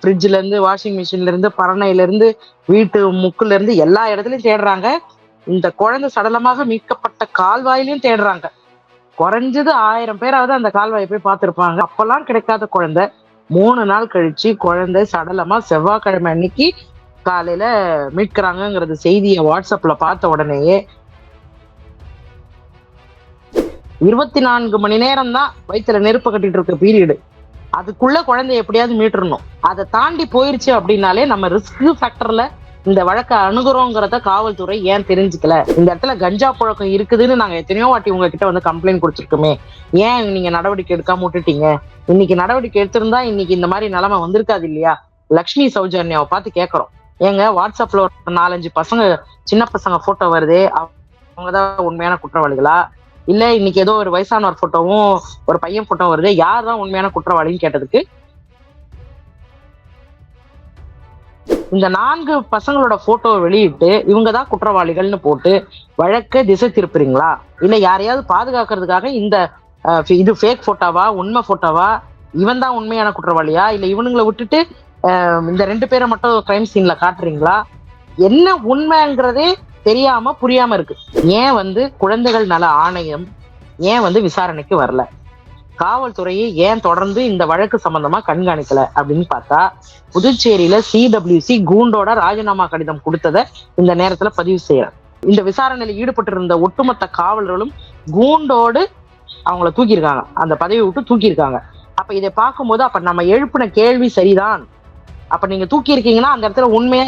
ஃப்ரிட்ஜ்ல இருந்து வாஷிங் மிஷின்ல இருந்து பரணையில இருந்து வீட்டு முக்குல இருந்து எல்லா இடத்துலயும் தேடுறாங்க. இந்த குழந்தை சடலமாக மீட்கப்பட்ட கால்வாயிலையும் தேடுறாங்க. குறைஞ்சது ஆயிரம் பேராவது அந்த கால்வாயை போய் பார்த்துருப்பாங்க. அப்பெல்லாம் கிடைக்காத குழந்தை. மூணு நாள் கழிச்சு குழந்தை சடலமா செவ்வாய்க்கிழமை அன்னைக்கு காலையில மீட்கிறாங்கங்கிறது செய்தியை வாட்ஸ்அப்ல பார்த்த உடனேயே. இருபத்தி நான்கு மணி நேரம் தான் வயிற்றுல நெருப்பு கட்டிட்டு இருக்க பீரியடு. அதுக்குள்ள குழந்தைய எப்படியாவது மீட்டுறணும். அதை தாண்டி போயிருச்சு அப்படின்னாலே நம்ம ரிஸ்க் ஃபேக்டர்ல இந்த வழக்கை அணுகுறோங்கிறத காவல்துறை ஏன் தெரிஞ்சுக்கல? இந்த இடத்துல கஞ்சா புழக்கம் இருக்குதுன்னு நாங்க எத்தனையோ வாட்டி உங்ககிட்ட வந்து கம்ப்ளைண்ட் கொடுத்துருக்கோமே. ஏன் நீங்க நடவடிக்கை எடுக்காம விட்டுட்டீங்க? இன்னைக்கு நடவடிக்கை எடுத்திருந்தா இன்னைக்கு இந்த மாதிரி நிலைமை வந்திருக்காது இல்லையா? லக்ஷ்மி சௌஜன்யாவை பார்த்து கேட்கறோம் ஏங்க வாட்ஸ்அப்ல ஒரு நாலஞ்சு பசங்க சின்ன பசங்க போட்டோ வருது அவங்கதான் உண்மையான குற்றவாளிகளா? இல்ல இன்னைக்கு ஏதோ ஒரு வயசானவர் போட்டோவும் ஒரு பையன் போட்டோ வருது. யார் தான் உண்மையான குற்றவாளின்னு கேட்டதுக்கு? இந்த நான்கு பசங்களோட போட்டோவை வெளியிட்டு இவங்க தான் குற்றவாளிகள்னு போட்டு வழக்க திசை திருப்புறீங்களா? இல்ல யாரையாவது பாதுகாக்கிறதுக்காக இந்த இது ஃபேக் போட்டோவா உண்மை போட்டோவா இவன் தான் உண்மையான குற்றவாளியா? இல்ல இவனுங்களை விட்டுட்டு இந்த ரெண்டு பேரை மட்டும் கிரைம் சீன்ல காட்டுறீங்களா? என்ன உண்மைங்கிறதே தெரியாம புரியாம இருக்கு. ஏன் வந்து குழந்தைகள் நல ஆணையம் ஏன் வந்து விசாரணைக்கு வரல? காவல்துறையை ஏன் தொடர்ந்து இந்த வழக்கு சம்பந்தமா கண்காணிக்கல அப்படின்னு பார்த்தா புதுச்சேரியில சிடபிள்யூசி கூண்டோட ராஜினாமா கடிதம் கொடுத்ததை இந்த நேரத்துல பதிவு செய்யறேன் இந்த விசாரணையில ஈடுபட்டு இருந்த ஒட்டுமொத்த காவலர்களும் கூண்டோடு அவங்கள தூக்கியிருக்காங்க. அந்த பதவியை விட்டு தூக்கியிருக்காங்க. அப்ப இதை பார்க்கும்போது அப்ப நம்ம எழுப்பின கேள்வி சரிதான். அப்ப நீங்க தூக்கி இருக்கீங்கன்னா அந்த இடத்துல உண்மையா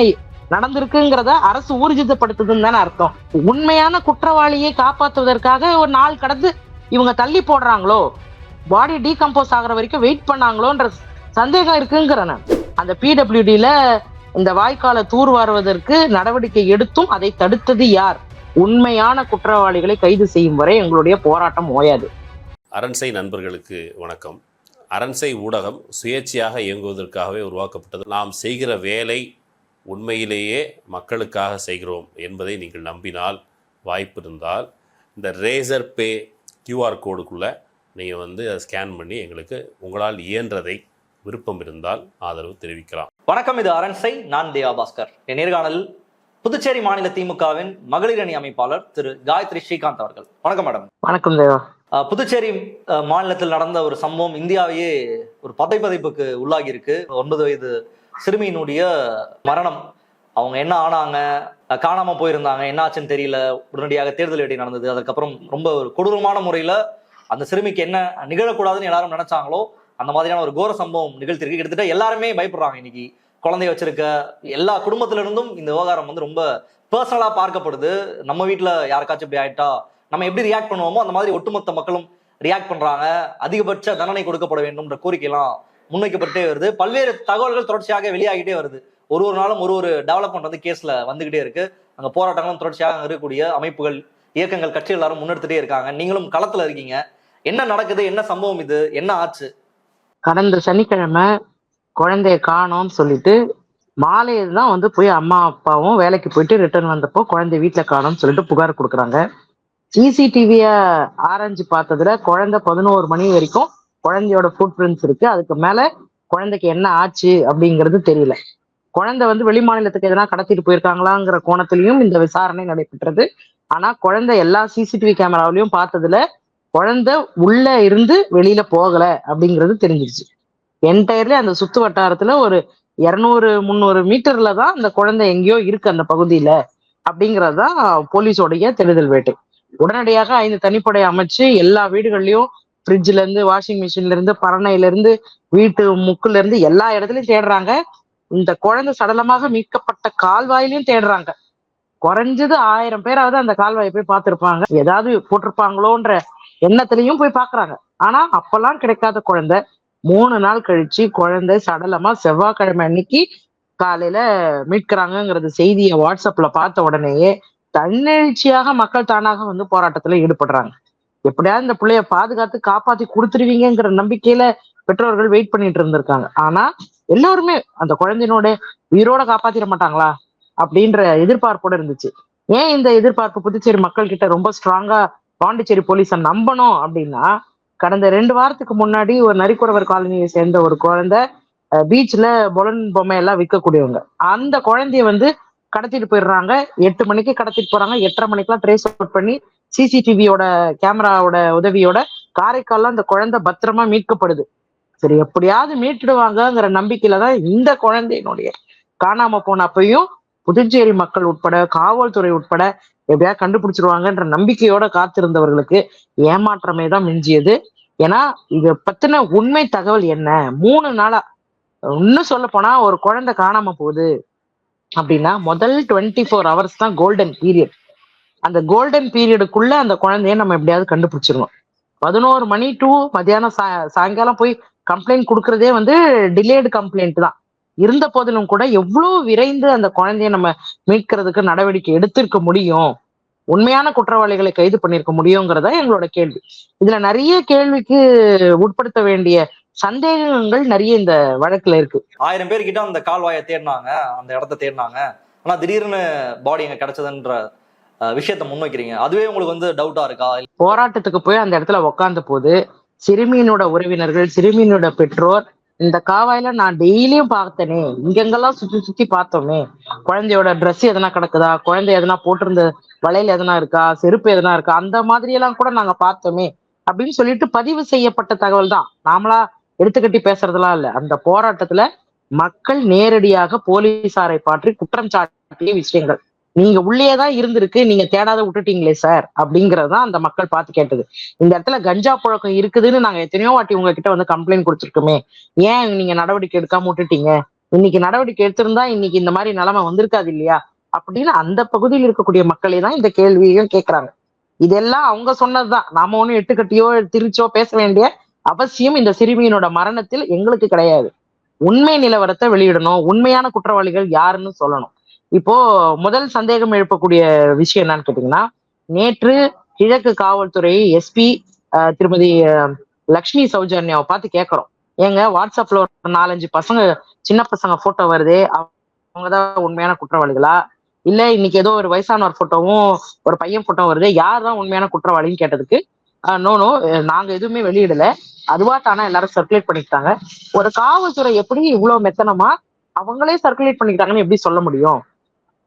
நடந்திருக்குங்கிறத அரசு ஊர்ஜிதப்படுத்துதுன்னு தானே அர்த்தம். உண்மையான குற்றவாளியை காப்பாற்றுவதற்காக ஒரு நாள் கடந்து இவங்க தள்ளி போடுறாங்களோ? பாடி டீகம்போஸ் ஆகுற வரைக்கும் வெயிட் பண்ணாங்களோன்ற சந்தேகம் இருக்குங்கிறன அந்த பிடபிள்யூடியில இந்த வாய்க்காலை தூர்வாருவதற்கு நடவடிக்கை எடுத்தும் அதை தடுத்தது யார்? உண்மையான குற்றவாளிகளை கைது செய்யும் வரை எங்களுடைய போராட்டம் ஓயாது. அரண்சை நண்பர்களுக்கு வணக்கம். அரண்சை ஊடகம் சுயேட்சையாக இயங்குவதற்காகவே உருவாக்கப்பட்டது. நாம் செய்கிற வேலை உண்மையிலேயே மக்களுக்காக செய்கிறோம் என்பதை நீங்கள் நம்பினால் வாய்ப்பு இருந்தால் இந்த ரேசர் பே கியூஆர் கோடுக்குள்ளே நீங்கள் வந்து அதை ஸ்கேன் பண்ணி எங்களுக்கு உங்களால் இயன்றதை விருப்பம் இருந்தால் ஆதரவு தெரிவிக்கலாம். வணக்கம் இது அரண்சை நான் தேவா பாஸ்கர். என் நேர்காணலில் புதுச்சேரி மாநில திமுகவின் மகளிர் அணி அமைப்பாளர் திரு காயத்ரி ஸ்ரீகாந்த் அவர்கள். வணக்கம் மேடம். வணக்கம் தேவா புதுச்சேரி மாநிலத்தில் நடந்த ஒரு சம்பவம் இந்தியாவையே ஒரு பதைப்பதைப்புக்கு உள்ளாகி இருக்கு ஒன்பது வயது சிறுமியினுடைய மரணம். அவங்க என்ன ஆனாங்க? காணாமல் காணாம போயிருந்தாங்க. என்னாச்சுன்னு தெரியல. உடனடியாக தேர்தல் வேட்டை நடந்தது. அதுக்கப்புறம் ரொம்ப ஒரு கொடூரமான முறையில அந்த சிறுமிக்கு என்ன நிகழக்கூடாதுன்னு எல்லாரும் நினைச்சாங்களோ அந்த மாதிரியான ஒரு கோர சம்பவம் நிகழ்த்திருக்கு கிட்டத்தட்ட எல்லாருமே பயப்படுறாங்க இன்னைக்கு. குழந்தைய வச்சிருக்க எல்லா குடும்பத்திலிருந்தும் இந்த விவகாரம் வந்து ரொம்ப பர்சனலா பார்க்கப்படுது. நம்ம வீட்டில் யாருக்காச்சும் இப்படி ஆயிட்டா நம்ம எப்படி ரியாக்ட் பண்ணுவோமோ அந்த மாதிரி ஒட்டுமொத்த மக்களும் ரியாக்ட் பண்றாங்க. அதிகபட்ச தண்டனை கொடுக்கப்பட வேண்டும்ன்ற கோரிக்கைலாம் முன்வைக்கப்பட்டே வருது. பல்வேறு தகவல்கள் தொடர்ச்சியாக வெளியாகிட்டே வருது. ஒரு ஒரு நாளும் ஒரு ஒரு டெவலப்மெண்ட் வந்து கேஸ்ல வந்துகிட்டே இருக்கு. அங்க போராட்டங்களும் தொடர்ச்சியாக இருக்கக்கூடிய அமைப்புகள் இயக்கங்கள் கட்சி எல்லாரும் முன்னெடுத்துட்டே இருக்காங்க. நீங்களும் களத்துல இருக்கீங்க. என்ன நடக்குது? என்ன சம்பவம் இது? என்ன ஆச்சு? கடந்த சனிக்கிழமை குழந்தைய காணோம்னு சொல்லிட்டு மாலையில தான் வந்து போய் அம்மா அப்பாவும் வேலைக்கு போயிட்டு ரிட்டர்ன் வந்தப்போ குழந்தை வீட்டுல காணோம்னு சொல்லிட்டு புகார் கொடுக்குறாங்க. சிசிடிவிய ஆரஞ்சு பார்த்ததுல குழந்தை பதினோரு மணி வரைக்கும் குழந்தையோட ஃபுட் பிரிண்ட்ஸ் இருக்கு. அதுக்கு மேல குழந்தைக்கு என்ன ஆச்சு அப்படிங்கிறது தெரியல. குழந்தை வந்து வெளி மாநிலத்துக்கு எதனா கடத்திட்டு போயிருக்காங்களாங்கிற கோணத்திலையும் இந்த விசாரணை நடைபெற்றது. ஆனா குழந்தை எல்லா சிசிடிவி கேமராவிலையும் பார்த்ததுல குழந்தை உள்ள இருந்து வெளியில போகல அப்படிங்கிறது தெரிஞ்சிருச்சு. என்டையர்லி அந்த சுத்து வட்டாரத்துல ஒரு இரநூறு முந்நூறு மீட்டர்ல தான் அந்த குழந்தை எங்கேயோ இருக்கு அந்த பகுதியில அப்படிங்கிறது தான் போலீஸோடைய தேடுதல் வேட்டை. உடனடியாக ஐந்து தனிப்படை அமைச்சு எல்லா வீடுகள்லயும் ஃப்ரிட்ஜ்ல இருந்து வாஷிங் மிஷின்ல இருந்து பரணையில இருந்து வீட்டு முக்குல இருந்து எல்லா இடத்துலயும் தேடுறாங்க. இந்த குழந்தை சடலமாக மீட்கப்பட்ட கால்வாயிலையும் தேடுறாங்க. குறைஞ்சது ஆயிரம் பேராவது அந்த கால்வாயை போய் பார்த்திருப்பாங்க. ஏதாவது போட்டிருப்பாங்களோன்ற எண்ணத்திலையும் போய் பாக்குறாங்க ஆனா அப்பெல்லாம் கிடைக்காத குழந்தை. மூணு நாள் கழிச்சு குழந்தை சடலமா செவ்வாய்க்கிழமை அன்னைக்கு காலையில மீட்கிறாங்கங்கிறது செய்தியை வாட்ஸ்அப்ல பார்த்த உடனேயே தன்னெழுச்சியாக மக்கள் தானாக வந்து போராட்டத்துல ஈடுபடுறாங்க. எப்படியாவது இந்த பிள்ளைய பாதுகாத்து காப்பாத்தி கொடுத்துருவீங்கிற நம்பிக்கையில பெற்றோர்கள் வெயிட் பண்ணிட்டு இருந்திருக்காங்க. ஆனா எல்லாருமே அந்த குழந்தையினோட உயிரோட காப்பாத்திட மாட்டாங்களா? அப்படின்ற எதிர்பார்ப்போட இருந்துச்சு. ஏன் இந்த எதிர்பார்ப்பு புதுச்சேரி மக்கள் கிட்ட ரொம்ப ஸ்ட்ராங்கா பாண்டிச்சேரி போலீஸை நம்பணும் அப்படின்னா கடந்த ரெண்டு வாரத்துக்கு முன்னாடி ஒரு நரிக்குறவர் காலனியை சேர்ந்த ஒரு குழந்தை பீச்ல பொலன் பொம்மை எல்லாம் விற்கக்கூடியவங்க. அந்த குழந்தைய வந்து கடத்திட்டு போயிடுறாங்க. எட்டு மணிக்கு கடத்திட்டு போறாங்க. எட்டரை மணிக்கெல்லாம் ட்ரேஸ் அவுட் பண்ணி சிசிடிவியோட கேமராவோட உதவியோட காரைக்கால்ல அந்த குழந்தை பத்திரமா மீட்கப்படுது. சரி எப்படியாவது மீட்டுடுவாங்கங்கிற நம்பிக்கையில தான் இந்த குழந்தையினுடைய காணாம போன அப்பையும் புதுச்சேரி மக்கள் உட்பட காவல்துறை உட்பட எப்படியா கண்டுபிடிச்சிருவாங்கன்ற நம்பிக்கையோட காத்திருந்தவர்களுக்கு ஏமாற்றமே தான் மிஞ்சியது. ஏன்னா இது பத்தின உண்மை தகவல் என்ன? மூணு நாளா இன்னும் சொல்ல போனா ஒரு குழந்தை காணாம போகுது. அப்படின்னா முதல் டுவெண்ட்டி ஃபோர் ஹவர்ஸ் தான் கோல்டன் பீரியட் அந்த கோல்டன் பீரியடுக்குள்ள அந்த குழந்தைய நம்ம எப்படியாவது கண்டுபிடிச்சிருவோம் பதினோரு மணி டு மத்தியானம் சா- சாயங்காலம் போய் கம்ப்ளைண்ட் கொடுக்கறதே வந்து டிலேடு கம்ப்ளைண்ட் தான். இருந்த போதிலும் கூட எவ்வளவு விரைந்து அந்த குழந்தைய நம்ம மீட்கிறதுக்கு நடவடிக்கை எடுத்திருக்க முடியும்? உண்மையான குற்றவாளிகளை கைது பண்ணிருக்க முடியுங்கிறதா எங்களோட கேள்வி. இதுல நிறைய கேள்விக்கு உட்படுத்த வேண்டிய சந்தேகங்கள் நிறைய இந்த வழக்குல இருக்கு. ஆயிரம் பேர் கிட்ட அந்த கால்வாயை தேடினாங்க அந்த இடத்த தேடினாங்க. ஆனா திடீர்னு பாடி எங்க கிடைச்சதுன்ற விஷயத்த முன்வைக்கிறீங்க. அதுவே உங்களுக்கு வந்து டவுட்டா இருக்கா? போராட்டத்துக்கு போய் அந்த இடத்துல உக்காந்த போது சிறுமியினோட உறவினர்கள் சிறுமியினோட பெற்றோர் இந்த காவாயில நான் டெய்லியும் பார்த்தேனே. இங்கெங்கெல்லாம் சுத்தி சுத்தி பார்த்தோமே. குழந்தையோட ட்ரெஸ் எதனா கிடக்குதா? குழந்தை எதனா போட்டிருந்த வளையல் எதனா இருக்கா? செருப்பு எதனா இருக்கா? அந்த மாதிரி எல்லாம் கூட நாங்க பார்த்தோமே. அப்படின்னு சொல்லிட்டு பதிவு செய்யப்பட்ட தகவல் தான். நாமளா எடுத்துக்கட்டி பேசுறதெல்லாம் இல்ல. அந்த போராட்டத்துல மக்கள் நேரடியாக போலீசாரை பாற்றி குற்றம் சாட்டிய விஷயங்கள். நீங்க உள்ளே தான் இருந்திருக்கு நீங்க தேடாத விட்டுட்டீங்களே சார் அப்படிங்கறதுதான் அந்த மக்கள் பார்த்து கேட்டது. இந்த இடத்துல கஞ்சா புழக்கம் இருக்குதுன்னு நாங்க எத்தனையோ வாட்டி உங்ககிட்ட வந்து கம்ப்ளைண்ட் கொடுத்துருக்கோமே. ஏன் நீங்க நடவடிக்கை எடுக்காம விட்டுட்டீங்க? இன்னைக்கு நடவடிக்கை எடுத்திருந்தா இன்னைக்கு இந்த மாதிரி நிலைமை வந்திருக்காது இல்லையா? அப்படின்னு அந்த பகுதியில் இருக்கக்கூடிய மக்களே தான் இந்த கேள்வியையும் கேட்கறாங்க. இதெல்லாம் அவங்க சொன்னதுதான். நாம ஒண்ணும் எட்டுக்கட்டியோ திரிச்சோ பேச வேண்டிய அவசியம் இந்த சிறுமியினோட மரணத்தில் எங்களுக்கு கிடையாது. உண்மை நிலவரத்தை வெளியிடணும். உண்மையான குற்றவாளிகள் யாருன்னு சொல்லணும். இப்போ முதல் சந்தேகம் எழுப்பக்கூடிய விஷயம் என்னன்னு கேட்டீங்கன்னா நேற்று கிழக்கு காவல்துறை எஸ்பி திருமதி லக்ஷ்மி சௌஜன்யாவை பார்த்து கேட்குறோம். ஏங்க வாட்ஸ்அப்ல ஒரு நாலஞ்சு பசங்க சின்ன பசங்க போட்டோ வருது அவங்கதான் உண்மையான குற்றவாளிகளா? இல்ல இன்னைக்கு ஏதோ ஒரு வயசானவர் போட்டோவும் ஒரு பையன் போட்டோ வருது யார் தான் உண்மையான குற்றவாளின்னு கேட்டதுக்கு? நோ நோ நாங்க எதுவுமே வெளியிடல. அதுவா தானே எல்லாரும் சர்க்குலேட் பண்ணிக்கிட்டாங்க. ஒரு காவல்துறை எப்படி இவ்வளவு மெத்தனமா அவங்களே சர்க்குலேட் பண்ணிக்கிட்டாங்கன்னு எப்படி சொல்ல முடியும்?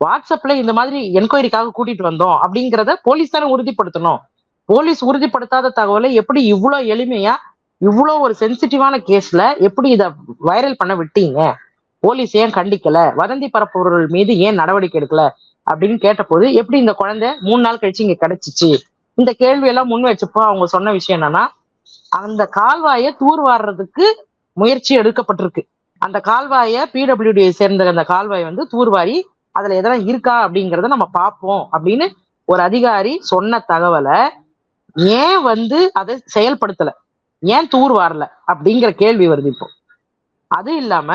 வாட்ஸ்அப்ல இந்த மாதிரி என்கொயரிக்காக கூட்டிட்டு வந்தோம் அப்படிங்கிறத போலீஸ் தானே உறுதிப்படுத்தணும். போலீஸ் உறுதிப்படுத்தாத தகவலை எப்படி இவ்வளவு எளிமையா இவ்வளோ ஒரு சென்சிட்டிவான கேஸ்ல எப்படி இதை வைரல் பண்ண விட்டீங்க? போலீஸ் ஏன் கண்டிக்கல? வதந்தி பரப்புபவர்கள் மீது ஏன் நடவடிக்கை எடுக்கல? அப்படின்னு கேட்டபோது எப்படி இந்த குழந்தை மூணு நாள் கழிச்சு இங்க கிடைச்சிச்சு? இந்த கேள்வியெல்லாம் முன் வச்சப்போ அவங்க சொன்ன விஷயம் என்னன்னா அந்த கால்வாயை தூர்வாடுறதுக்கு முயற்சி எடுக்கப்பட்டிருக்கு. அந்த கால்வாயை பிடபிள்யூடியை சேர்ந்த அந்த கால்வாய் வந்து தூர்வாரி அதுல எதனா இருக்கா அப்படிங்கிறத நம்ம பார்ப்போம் அப்படின்னு ஒரு அதிகாரி சொன்ன தகவலை ஏன் வந்து அதை செயல்படுத்தல? ஏன் தூர் வரல அப்படிங்கிற கேள்வி வருது இப்போ. அது இல்லாம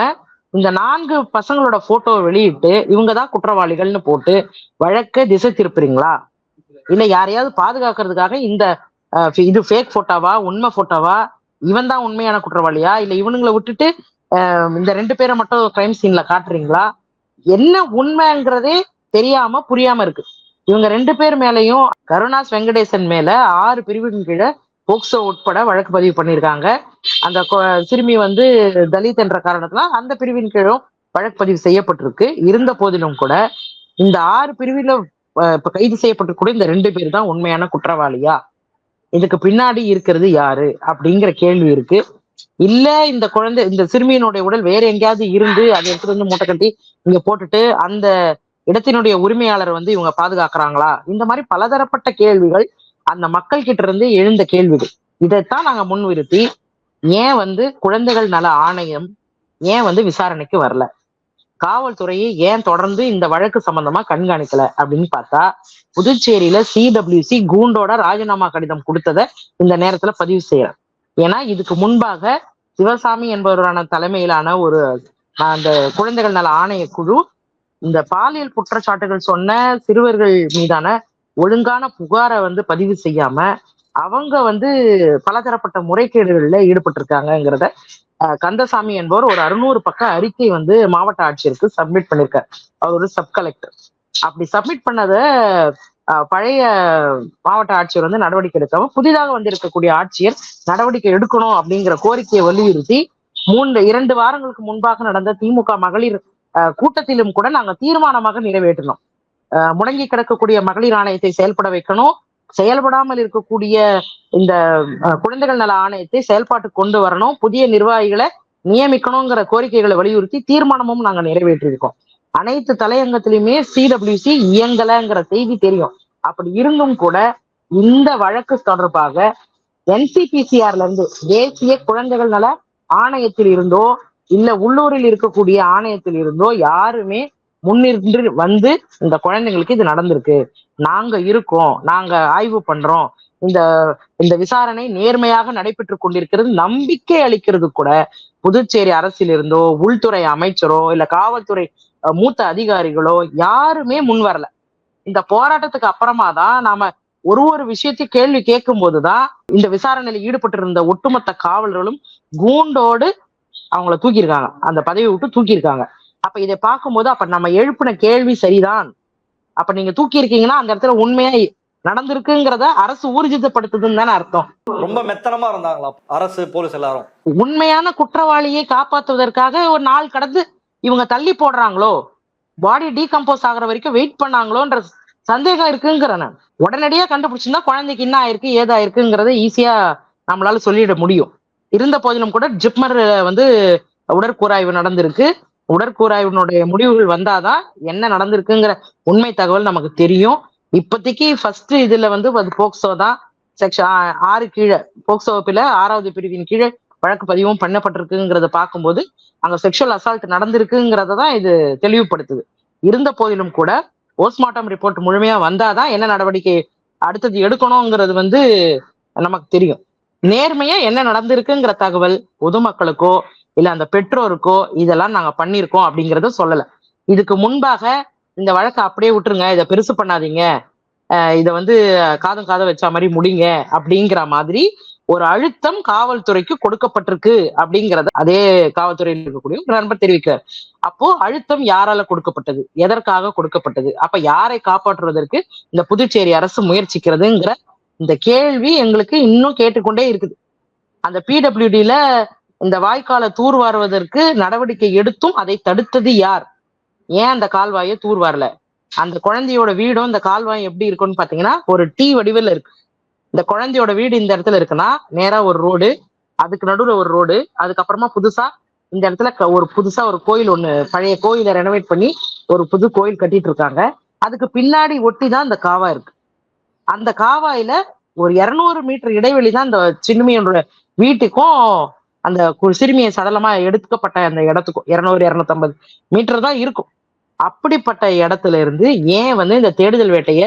இந்த நான்கு பசங்களோட போட்டோவை வெளியிட்டு இவங்க தான் குற்றவாளிகள்னு போட்டு வழக்க திசை திருப்புறீங்களா? இல்ல யாரையாவது பாதுகாக்கிறதுக்காக இந்த இது ஃபேக் போட்டோவா உண்மை போட்டோவா இவன் தான் உண்மையான குற்றவாளியா? இல்ல இவனுங்களை விட்டுட்டு இந்த ரெண்டு பேரை மட்டும் கிரைம் சீன்ல காட்டுறீங்களா? என்ன உண்மைங்கிறதே தெரியாம புரியாம இருக்கு. இவங்க ரெண்டு பேர் மேலையும் கருணாஸ் வெங்கடேசன் மேல ஆறு பிரிவின் கீழே போக்சோ உட்பட வழக்கு பதிவு பண்ணியிருக்காங்க. அந்த சிறுமி வந்து தலித் என்ற காரணத்தினால் அந்த பிரிவின் கீழும் வழக்கு பதிவு செய்யப்பட்டிருக்கு. இருந்த போதிலும் கூட இந்த ஆறு பிரிவில் இப்ப கைது செய்யப்பட்டிருக்கூடிய இந்த ரெண்டு பேர் தான் உண்மையான குற்றவாளியா? இதுக்கு பின்னாடி இருக்கிறது யாரு? அப்படிங்கிற கேள்வி இருக்கு. இல்ல இந்த குழந்தை இந்த சிறுமியினுடைய உடல் வேற எங்கேயாவது இருந்து அதை எடுத்துட்டு வந்து மூட்டை கட்டி இங்க போட்டுட்டு அந்த இடத்தினுடைய உரிமையாளர் வந்து இவங்க பாதுகாக்கிறாங்களா? இந்த மாதிரி பலதரப்பட்ட கேள்விகள் அந்த மக்கள் கிட்ட இருந்து எழுந்த கேள்விகள். இதைத்தான் நாங்க முன்னிறுத்தி ஏன் வந்து குழந்தைகள் நல ஆணையம் ஏன் வந்து விசாரணைக்கு வரல? காவல்துறையை ஏன் தொடர்ந்து இந்த வழக்கு சம்பந்தமா கண்காணிக்கல? அப்படின்னு பார்த்தா புதுச்சேரியில சிடபிள்யூசி கூண்டோட ராஜினாமா கடிதம் கொடுத்ததை இந்த நேரத்துல பதிவு செய்யறேன் ஏன்னா இதுக்கு முன்பாக சிவசாமி என்பவரான தலைமையிலான ஒரு அந்த குழந்தைகள் நல ஆணைய குழு இந்த பாலியல் குற்றச்சாட்டுகள் சொன்ன சிறுவர்கள் மீதான ஒழுங்கான புகாரை வந்து பதிவு செய்யாம அவங்க வந்து பலதரப்பட்ட முறைகேடுகள்ல ஈடுபட்டிருக்காங்கங்கிறத அஹ், கந்தசாமி என்பவர் ஒரு அறுநூறு பக்க அறிக்கை வந்து மாவட்ட ஆட்சியருக்கு சப்மிட் பண்ணிருக்கார். அவர் ஒரு சப் கலெக்டர் அப்படி சப்மிட் பண்ணத பழைய மாவட்ட ஆட்சியர் வந்து நடவடிக்கை எடுக்காம புதிதாக வந்திருக்கக்கூடிய ஆட்சியர் நடவடிக்கை எடுக்கணும் அப்படிங்கிற கோரிக்கையை வலியுறுத்தி மூன்று இரண்டு வாரங்களுக்கு முன்பாக நடந்த திமுக மகளிர் அஹ், கூட்டத்திலும் கூட நாங்க தீர்மானமாக நிறைவேற்றினோம் அஹ், முடங்கி கிடக்கக்கூடிய மகளிர் ஆணையத்தை செயல்பட வைக்கணும். செயல்படாமல் இருக்கக்கூடிய இந்த குழந்தைகள் நல ஆணையத்தை செயல்பாட்டுக்கு கொண்டு வரணும். புதிய நிர்வாகிகளை நியமிக்கணுங்கிற கோரிக்கைகளை வலியுறுத்தி தீர்மானமும் நாங்க நிறைவேற்றியிருக்கோம் அனைத்து தலையங்கத்திலுமே சிடபிள்யூசி இயங்கலைங்கிற செய்தி தெரியும். அப்படி இருந்தும் கூட இந்த வழக்கு தொடர்பாக என்சிபிசிஆர்ல இருந்து தேசிய குழந்தைகள் நல ஆணையத்தில் இருந்தோ இல்ல உள்ளூரில் இருக்கக்கூடிய ஆணையத்தில் இருந்தோ யாருமே முன்னின்று வந்து இந்த குழந்தைங்களுக்கு இது நடந்திருக்கு. நாங்க இருக்கோம் நாங்க ஆய்வு பண்றோம். இந்த இந்த விசாரணை நேர்மையாக நடைபெற்று கொண்டிருக்கிறது. நம்பிக்கை அளிக்கிறது கூட புதுச்சேரி அரசிலிருந்தோ உள்துறை அமைச்சரோ இல்ல காவல்துறை மூத்த அதிகாரிகளோ யாருமே முன் வரல இந்த போராட்டத்துக்கு அப்புறமா தான் நாம ஒரு ஒரு விஷயத்தையும் கேள்வி கேட்கும் போதுதான் இந்த விசாரணையில ஈடுபட்டிருந்த ஒட்டுமொத்த காவலர்களும் கூண்டோடு அவங்கள தூக்கியிருக்காங்க. அந்த பதவி விட்டு தூக்கியிருக்காங்க. அப்ப இதை பார்க்கும்போது அப்ப நம்ம எழுப்பின கேள்வி சரிதான். அப்ப நீங்க தூக்கி இருக்கீங்கன்னா அந்த இடத்துல உண்மையா நடந்திருக்குங்கிறத அரசு ஊர்ஜிதப்படுத்துதுன்னு தானே அர்த்தம். ரொம்ப மெத்தனமா இருந்தாங்களா அரசு போலீஸ் எல்லாரும்? உண்மையான குற்றவாளியை காப்பாத்துவதற்காக ஒரு நாள் கடந்து இவங்க தள்ளி போடுறாங்களோ? பாடி டீகம்போஸ் ஆகுற வரைக்கும் வெயிட் பண்ணாங்களோன்ற சந்தேகம் இருக்குங்கிற உடனடியா கண்டுபிடிச்சிருந்தா குழந்தைக்கு என்ன ஆயிருக்கு ஏதாயிருக்குங்கிறத ஈஸியா நம்மளால சொல்லிட முடியும். இருந்த போதிலும் கூட ஜிப்மர் வந்து உடற்கூராய்வு நடந்திருக்கு. உடற்கூராய்வினுடைய முடிவுகள் வந்தாதான் என்ன நடந்திருக்குங்கிற உண்மை தகவல் நமக்கு தெரியும். இப்போதைக்கு ஃபர்ஸ்ட் இதுல வந்து அது போக்சோ தான். செக்ஷன் ஆறு கீழே போக்சோ வகுப்புல ஆறாவது பிரிவின் கீழே வழக்கு பதிவும் பண்ணப்பட்டிருக்குங்கிறத பார்க்கும்போது அங்க செக்ஷுவல் அசால்ட் நடந்திருக்குங்கிறத தான் இது தெளிவுபடுத்துது. இருந்த போதிலும் கூட போஸ்ட்மார்ட்டம் ரிப்போர்ட் முழுமையா வந்தாதான் என்ன நடவடிக்கை அடுத்தது எடுக்கணுங்கிறது வந்து நமக்கு தெரியும். நேர்மையா என்ன நடந்திருக்குங்கிற தகவல் பொதுமக்களுக்கோ இல்ல அந்த பெற்றோருக்கோ இதெல்லாம் நாங்க பண்ணியிருக்கோம் அப்படிங்கறத சொல்லல. இதுக்கு முன்பாக இந்த வழக்கை அப்படியே விட்டுருங்க இதை பெருசு பண்ணாதீங்க இதை வந்து காதும் காதை வச்ச மாதிரி முடிங்க அப்படிங்கிற மாதிரி ஒரு அழுத்தம் காவல்துறைக்கு கொடுக்கப்பட்டிருக்கு அப்படிங்கறத அதே காவல்துறையில் இருக்கக்கூடிய ஒரு நண்பர் தெரிவிக்கிறார். அப்போ அழுத்தம் யாரால கொடுக்கப்பட்டது? எதற்காக கொடுக்கப்பட்டது? அப்ப யாரை காப்பாற்றுவதற்கு இந்த புதுச்சேரி அரசு முயற்சிக்கிறதுங்கிற இந்த கேள்வி எங்களுக்கு இன்னும் கேட்டுக்கொண்டே இருக்குது. அந்த பிடபிள்யூடியில இந்த வாய்க்காலை தூர்வாருவதற்கு நடவடிக்கை எடுத்தும் அதை தடுத்தது யார்? ஏன் அந்த கால்வாயை தூர்வாரல அந்த குழந்தையோட வீடும் இந்த கால்வாய் எப்படி இருக்கும்னு பாத்தீங்கன்னா ஒரு டி வடிவில் இருக்கு. இந்த குழந்தையோட வீடு இந்த இடத்துல இருக்குன்னா நேரா ஒரு ரோடு அதுக்கு நடுவுல ஒரு ரோடு அதுக்கப்புறமா புதுசா இந்த இடத்துல ஒரு புதுசா ஒரு கோயில் ஒண்ணு பழைய கோயிலை ரெனோவேட் பண்ணி ஒரு புது கோயில் கட்டிட்டு இருக்காங்க அதுக்கு பின்னாடி ஒட்டி தான் இந்த காவா இருக்கு. அந்த காவாயில ஒரு இருநூறு மீட்டர் இடைவெளி தான் இந்த சிறுமியோட வீட்டுக்கும் அந்த கு- சிறுமியை சடலமா எடுக்கப்பட்ட அந்த இடத்துக்கும் இருநூறு இருநூத்தம்பது மீட்டர் தான் இருக்கும். அப்படிப்பட்ட இடத்துல இருந்து ஏன் வந்து இந்த தேடுதல் வேட்டைய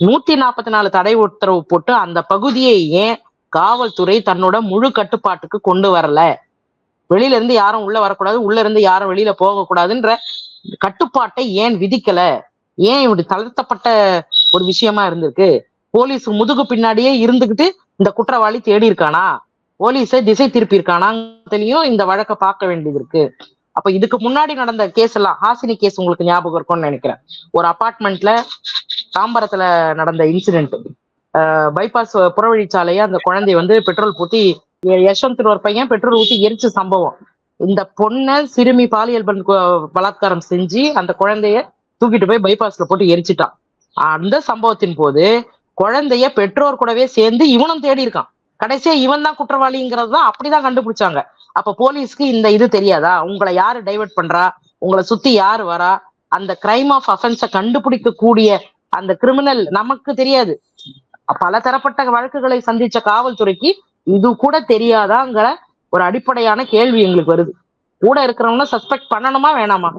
நூத்தி நாற்பத்தி நாலு தடை உத்தரவு போட்டு அந்த பகுதியை ஏன் காவல்துறை தன்னோட முழு கட்டுப்பாட்டுக்கு கொண்டு வரல? வெளியில இருந்து யாரும் உள்ள வரக்கூடாது உள்ள இருந்து யாரும் வெளியில போகக்கூடாதுன்ற கட்டுப்பாட்டை ஏன் விதிக்கல? ஏன் இப்படி தளர்த்தப்பட்ட ஒரு விஷயமா இருந்திருக்கு? போலீஸ் முதுகு பின்னாடியே இருந்துகிட்டு இந்த குற்றவாளி தேடி இருக்கானா போலீஸை திசை திருப்பி இருக்கானாங்கிறதுலயும் இந்த வழக்கை பார்க்க வேண்டியது இருக்கு. அப்ப இதுக்கு முன்னாடி நடந்த கேஸ் எல்லாம் ஹாசினி கேஸ் உங்களுக்கு ஞாபகம் இருக்கும்னு நினைக்கிறேன். ஒரு அபார்ட்மெண்ட்ல தாம்பரத்துல நடந்த இன்சிடென்ட் பைபாஸ் புறவழிச்சாலையை அந்த குழந்தை வந்து பெட்ரோல் ஊத்தி யஷ்வந்த் ஒரு பையன் பெட்ரோல் ஊத்தி எரிச்ச சம்பவம். இந்த பொண்ணை சிறுமி பாலியல் பலாத்காரம் செஞ்சு அந்த குழந்தைய தூக்கிட்டு போய் பைபாஸ்ல போட்டு எரிச்சிட்டான். அந்த சம்பவத்தின் போது குழந்தைய பெற்றோர் கூடவே சேர்ந்து இவனும் தேடி இருக்கான். கடைசியா இவன் தான் குற்றவாளிங்கிறது தான் அப்படிதான் கண்டுபிடிச்சாங்க. அப்ப போலீஸ்க்கு இந்த இது தெரியாதா? உங்களை யாரு டைவர்ட் பண்றா? உங்களை சுத்தி யாரு வரா? அந்த கிரைம் ஆஃப் அஃபென்ஸை கண்டுபிடிக்க கூடிய அந்த கிரிமினல் நமக்கு தெரியாது. பல தரப்பட்ட வழக்குகளை சந்திச்ச காவல்துறைக்கு இது கூட தெரியாதாங்கிற ஒரு அடிப்படையான கேள்வி எங்களுக்கு வருது. கூட இருக்கிறவங்க சஸ்பெக்ட் பண்ணணுமா வேணாமா?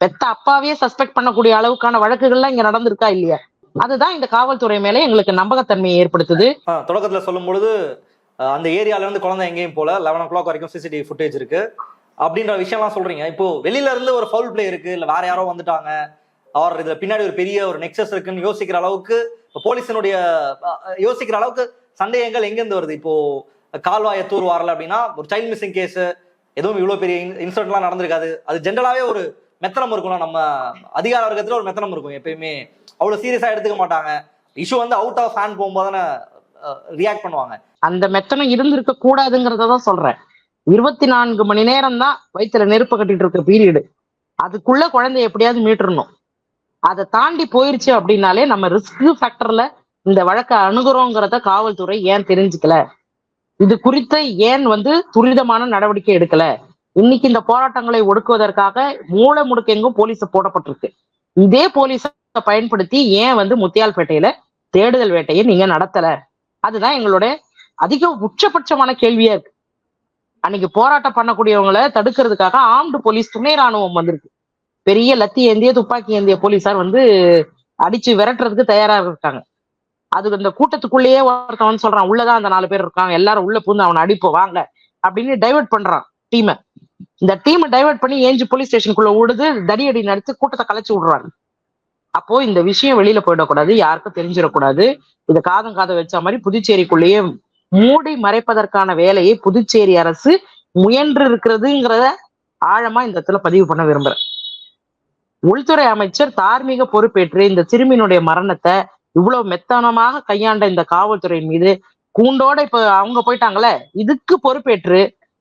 பெத்த அப்பாவே சஸ்பெக்ட் பண்ணக்கூடிய அளவுக்கான வழக்குகள்லாம் இங்க நடந்திருக்கா இல்லையா? அதுதான் இந்த காவல்துறை மேல எங்களுக்கு நம்பகத்தன்மையை ஏற்படுத்துது. தொடக்கத்துல சொல்லும் பொழுது அந்த ஏரியால இருந்து குழந்தை எங்கேயும் போல லெவன் ஓ கிளாக் வரைக்கும் சிசிடிவி ஃபுட்டேஜ் இருக்கு. அப்படின்ற விஷயம்லாம் சொல்றீங்க. இப்போ வெளியில இருந்து ஒரு ஃபவுல் பிளே இருக்கு இல்ல வேற யாரோ வந்துட்டாங்க அவர் இதுல பின்னாடி ஒரு பெரிய ஒரு நெக்ஸஸ் இருக்குன்னு யோசிக்கிற அளவுக்கு போலீஸினுடைய யோசிக்கிற அளவுக்கு சந்தேகங்கள் எங்கிருந்து வருது? இப்போ கால்வாயை தூர் வரல அப்படின்னா ஒரு சைல்ட் மிஸ்ஸிங் கேஸ் எதுவும் இவ்வளவு பெரிய இன்சிடென்ட்லாம் நடந்திருக்காது. அது ஜென்ரலாவே ஒரு மெத்தனம் இருக்கும்ல நம்ம அதிகார வர்க்கத்துல ஒரு மெத்தனம் இருக்கும் எப்பயுமே. அவ்வளவு சீரியஸா எடுத்துக்க மாட்டாங்க. இஷ்யூ வந்து அவுட் ஆஃப் ஹேண்ட் போகும்போது தானே ரியாக்ட் பண்ணுவாங்க. அந்த மெத்தனம் இருந்திருக்க கூடாதுங்கிறத தான் சொல்றேன். இருபத்தி நான்கு மணி நேரம் தான் வயிற்றுல நெருப்பு கட்டிட்டு இருக்க பீரியடு அதுக்குள்ள குழந்தைய எப்படியாவது மீட்டுறணும். அதை தாண்டி போயிருச்சு அப்படின்னாலே நம்ம ரிஸ்க் ஃபேக்டர்ல இந்த வழக்கை அணுகுறோங்கிறத காவல்துறை ஏன் தெரிஞ்சுக்கல? இது குறித்த ஏன் வந்து துரிதமான நடவடிக்கை எடுக்கல? இன்னைக்கு இந்த போராட்டங்களை ஒடுக்குவதற்காக மூளை முடுக்கெங்கும் போலீஸ் போடப்பட்டிருக்கு. இதே போலீஸை பயன்படுத்தி ஏன் வந்து முத்தியால்பேட்டையில தேடுதல் வேட்டையை நீங்க நடத்தல? அதுதான் எங்களோட அதிக உச்சபட்சமான கேள்வியா இருக்கு. அன்னைக்கு போராட்டம் பண்ணக்கூடியவங்களை தடுக்கிறதுக்காக ஆம்டு போலீஸ் துணை ராணுவம் வந்திருக்கு. பெரிய லத்தி ஏந்திய துப்பாக்கி ஏந்திய போலீசார் வந்து அடிச்சு விரட்டுறதுக்கு தயாரா இருக்காங்க. அது அந்த கூட்டத்துக்குள்ளேயே ஒருத்தவன் சொல்றான் உள்ளதான் அந்த நாலு பேர் இருக்காங்க எல்லாரும் உள்ள பூந்து அவனை அடிப்போம் வாங்க. அப்படின்னு டைவர்ட் பண்றான் டீமை இந்த டீமை டைவர்ட் பண்ணி ஏஞ்சி போலீஸ் ஸ்டேஷனுக்குள்ள விடுது தடி அடி கூட்டத்தை கலைச்சு விடுறாங்க அப்போ இந்த விஷயம் வெளியில போயிடக்கூடாது யாருக்கும் தெரிஞ்சிடக்கூடாது. இதை காதம் காதம் வச்ச மாதிரி புதுச்சேரிக்குள்ளேயே மூடி மறைப்பதற்கான வேலையை புதுச்சேரி அரசு முயன்று இருக்கிறதுங்கிறத ஆழமா இந்த இடத்துல பதிவு பண்ண விரும்புறேன். உள்துறை அமைச்சர் தார்மீக பொறுப்பேற்று இந்த சிறுமியினுடைய மரணத்தை இவ்வளவு மெத்தனமாக கையாண்ட இந்த காவல்துறை மீது கூண்டோட இப்ப அவங்க போயிட்டாங்களே இதுக்கு பொறுப்பேற்று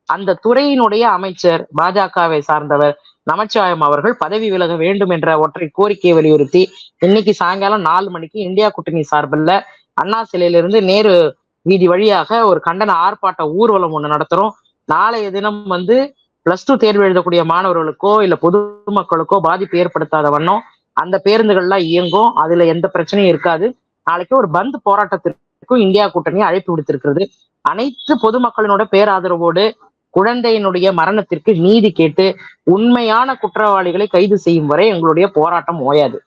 அந்த துறையினுடைய அமைச்சர் பாஜகவை சார்ந்தவர் நமச்சிவாயம் அவர்கள் பதவி விலக வேண்டும் என்ற ஒற்றை கோரிக்கையை வலியுறுத்தி இன்னைக்கு சாயங்காலம் நாலு மணிக்கு இந்தியா கூட்டணி சார்பில் அண்ணா சிலையிலிருந்து நேரு வீதி வழியாக ஒரு கண்டன ஆர்ப்பாட்ட ஊர்வலம் ஒண்ணு நடத்துறோம். நாளைய தினம் வந்து பிளஸ் டூ தேர்வு எழுதக்கூடிய மாணவர்களுக்கோ இல்ல பொதுமக்களுக்கோ பாதிப்பு ஏற்படுத்தாத வண்ணம் அந்த பேருந்துகள்லாம் இயங்கும். அதுல எந்த பிரச்சனையும் இருக்காது. நாளைக்கு ஒரு பந்த் போராட்டத்திற்கும் இந்தியா கூட்டணி அழைப்பு விடுத்திருக்கிறது. அனைத்து பொதுமக்களினோட பேராதரவோடு குழந்தையினுடைய மரணத்திற்கு நீதி கேட்டு உண்மையான குற்றவாளிகளை கைது செய்யும் வரை எங்களுடைய போராட்டம் ஓயாது.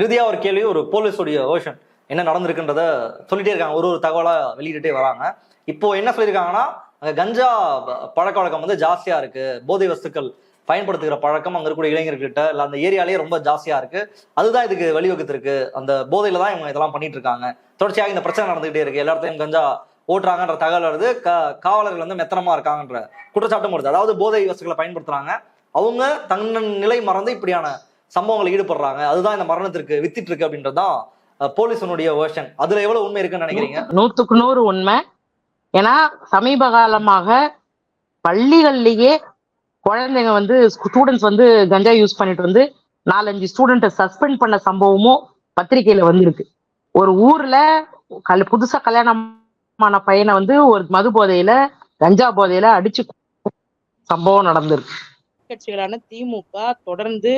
இறுதியா ஒரு கேள்வி ஒரு போலீஸுடைய ஓஷன் என்ன நடந்திருக்குன்றத சொல்லிட்டே இருக்காங்க. ஒரு ஒரு தகவலாக வெளியிட்டுட்டே வராங்க. இப்போ என்ன சொல்லியிருக்காங்கன்னா அங்கே கஞ்சா பழக்க வழக்கம் வந்து ஜாஸ்தியா இருக்கு. போதை வஸ்துக்கள் பயன்படுத்துகிற பழக்கம் அங்க இருக்கக்கூடிய இளைஞர்கிட்ட இல்ல அந்த ஏரியாலேயே ரொம்ப ஜாஸ்தியா இருக்கு. அதுதான் இதுக்கு வழிவகுத்திருக்கு. அந்த போதையில தான் இவங்க இதெல்லாம் பண்ணிட்டு இருக்காங்க. தொடர்ச்சியாக இந்த பிரச்சனை நடந்துகிட்டே இருக்கு. எல்லா கஞ்சா ஓட்டுறாங்கன்ற தகவல் வருது. க காவலர்கள் வந்து மெத்தனமா இருக்காங்கன்ற குற்றச்சாட்டும் வருது. அதாவது போதை வஸ்துக்களை பயன்படுத்துறாங்க. அவங்க தன் நிலை மறந்து இப்படியான சம்பவங்களை ஈடுபடுறாங்க. அதுதான் இந்த மரணத்திற்கு வித்திட்டு இருக்கு அப்படின்றதான் போலீஸினுடைய வேர்ஷன் அதுல எவ்வளவு உண்மை இருக்குன்னு நினைக்கிறீங்க? நூத்துக்கு நூறு உண்மை. ஏன்னா சமீப காலமாக பள்ளிகள்லயே குழந்தைங்க வந்து ஸ்டூடெண்ட்ஸ் வந்து கஞ்சா யூஸ் பண்ணிட்டு வந்து நாலஞ்சு ஸ்டூடெண்ட்டை சஸ்பெண்ட் பண்ண சம்பவமும் பத்திரிக்கையில வந்திருக்கு. ஒரு ஊர்ல கல் புதுசா கல்யாணமான பையனை வந்து ஒரு மது போதையில கஞ்சா போதையில அடிச்சு சம்பவம் நடந்திருக்கு. கட்சிகளான திமுக தொடர்ந்து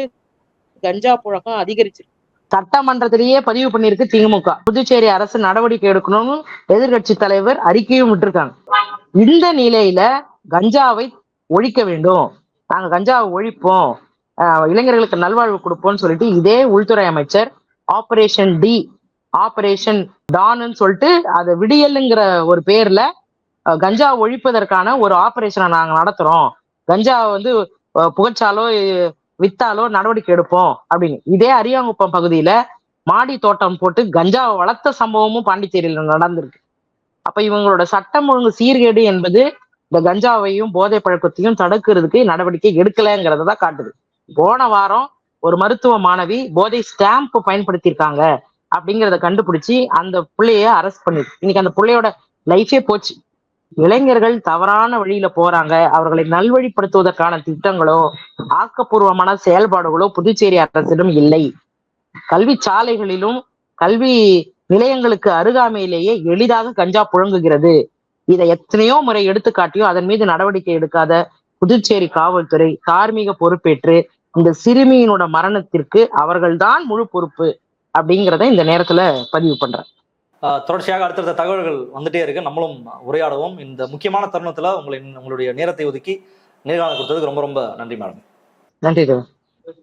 கஞ்சா புழக்கம் அதிகரிச்சிருக்கு. சட்டமன்றத்திலேயே பதிவு பண்ணிருக்கு திமுக. புதுச்சேரி அரசு நடவடிக்கை எடுக்கணும்னு எதிர்கட்சி தலைவர் அறிக்கையும் விட்டுருக்காங்க. இந்த நிலையில கஞ்சாவை ஒழிக்க வேண்டும். நாங்க கஞ்சாவை ஒழிப்போம். இளைஞர்களுக்கு நல்வாழ்வு கொடுப்போம்னு சொல்லிட்டு இதே உள்துறை அமைச்சர் ஆபரேஷன் டி ஆபரேஷன் டான்னு சொல்லிட்டு அது விடியலுங்கிற ஒரு பேர்ல கஞ்சா ஒழிப்பதற்கான ஒரு ஆபரேஷனை நாங்க நடத்துறோம். கஞ்சா வந்து புகைச்சாலோ வித்தாலோ நடவடிக்கை எடுப்போம் அப்படின்னு. இதே அரியாங்குப்பம் பகுதியில மாடி தோட்டம் போட்டு கஞ்சாவை வளர்த்த சம்பவமும் பாண்டிச்சேரியில நடந்திருக்கு. அப்ப இவங்களோட சட்டம் ஒழுங்கு சீர்கேடு என்பது இந்த கஞ்சாவையும் போதை பழக்கத்தையும் தடுக்கிறதுக்கு நடவடிக்கை எடுக்கலைங்கிறத தான் காட்டுது. போன வாரம் ஒரு மருத்துவ மாணவி போதை ஸ்டாம்ப் பயன்படுத்தியிருக்காங்க அப்படிங்கிறத கண்டுபிடிச்சு அந்த பிள்ளைய அரெஸ்ட் பண்ணிருக்கு. இன்னைக்கு அந்த பிள்ளையோட லைஃபே போச்சு. இளைஞர்கள் தவறான வழியில போறாங்க. அவர்களை நல்வழிப்படுத்துவதற்கான திட்டங்களோ ஆக்கப்பூர்வமான செயல்பாடுகளோ புதுச்சேரி அரசிடம் இல்லை. கல்வி சாலைகளிலும் கல்வி நிலையங்களுக்கு அருகாமையிலேயே எளிதாக கஞ்சா புழங்குகிறது. இதை எத்தனையோ முறை எடுத்துக்காட்டியோ அதன் மீது நடவடிக்கை எடுக்காத புதுச்சேரி காவல்துறை தார்மீக பொறுப்பேற்று இந்த சிறுமியினோட மரணத்திற்கு அவர்கள்தான் முழு பொறுப்பு அப்படிங்கிறத இந்த நேரத்துல பதிவு பண்றேன். தொடர்ச்சியாக அடுத்தடுத்த தகவல்கள் வந்துட்டே இருக்கு. நம்மளும் உரையாடுவோம். இந்த முக்கியமான தருணத்துல உங்களை உங்களுடைய நேரத்தை ஒதுக்கி நேர்காணல் கொடுத்ததுக்கு ரொம்ப ரொம்ப நன்றி மேடம். நன்றி